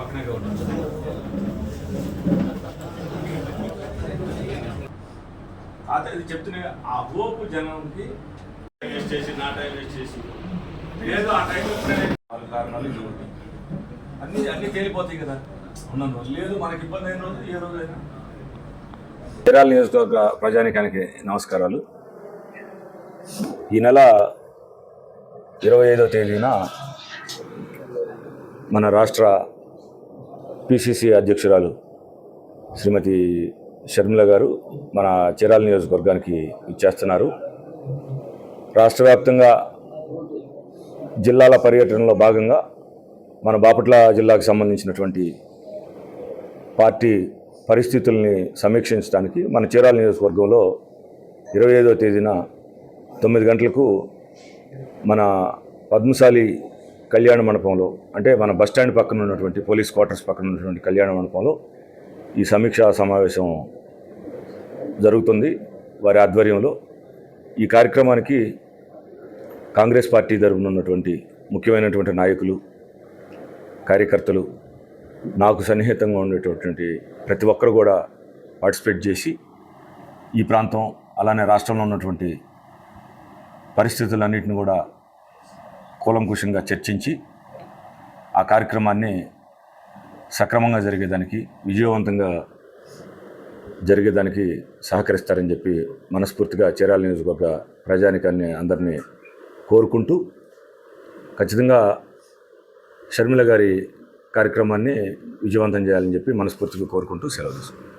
పక్కనే అతను చెప్తున్నా ఆ హోపు జనంకి ఇన్వెస్ట్ చేసి నా టైం వేస్ట్ చేసి. ఏదో ఆ టైంలో కారణాలు ఇది అన్ని అన్ని తేలిపోతాయి కదా. ఉన్న లేదు మనకి ఇబ్బంది అయిన రోజు ఏ రోజైనా చీరాల నియోజకవర్గ ప్రజానికానికి నమస్కారాలు. ఈ నెల ఇరవై ఐదో తేదీన మన రాష్ట్ర పిసిసి అధ్యక్షురాలు శ్రీమతి షర్మిల గారు మన చీరాల నియోజకవర్గానికి ఇచ్చేస్తున్నారు. రాష్ట్ర వ్యాప్తంగా జిల్లాల పర్యటనలో భాగంగా మన బాపట్ల జిల్లాకు సంబంధించినటువంటి పార్టీ పరిస్థితుల్ని సమీక్షించడానికి మన చీరాల నియోజకవర్గంలో ఇరవై ఐదో తేదీన తొమ్మిది గంటలకు మన పద్మశాలి కళ్యాణ మండపంలో అంటే మన బస్టాండ్ పక్కన ఉన్నటువంటి పోలీస్ క్వార్టర్స్ పక్కన ఉన్నటువంటి కళ్యాణ మండపంలో ఈ సమీక్షా సమావేశం జరుగుతుంది. వారి ఆధ్వర్యంలో ఈ కార్యక్రమానికి కాంగ్రెస్ పార్టీ తరపున ఉన్నటువంటి ముఖ్యమైనటువంటి నాయకులు కార్యకర్తలు నాకు సన్నిహితంగా ఉండేటటువంటి ప్రతి ఒక్కరు కూడా పార్టిసిపేట్ చేసి ఈ ప్రాంతం అలానే రాష్ట్రంలో ఉన్నటువంటి పరిస్థితులన్నింటిని కూడా కూలంకుషంగా చర్చించి ఆ కార్యక్రమాన్ని సక్రమంగా జరిగేదానికి విజయవంతంగా జరిగేదానికి సహకరిస్తారని చెప్పి మనస్ఫూర్తిగా చీరాల నియోజకవర్గ ప్రజానికాన్ని అందరినీ కోరుకుంటూ ఖచ్చితంగా షర్మిల గారి కార్యక్రమాన్ని విజయవంతం చేయాలని చెప్పి మనస్ఫూర్తిగా కోరుకుంటూ సెలవు తీసుకుంటాం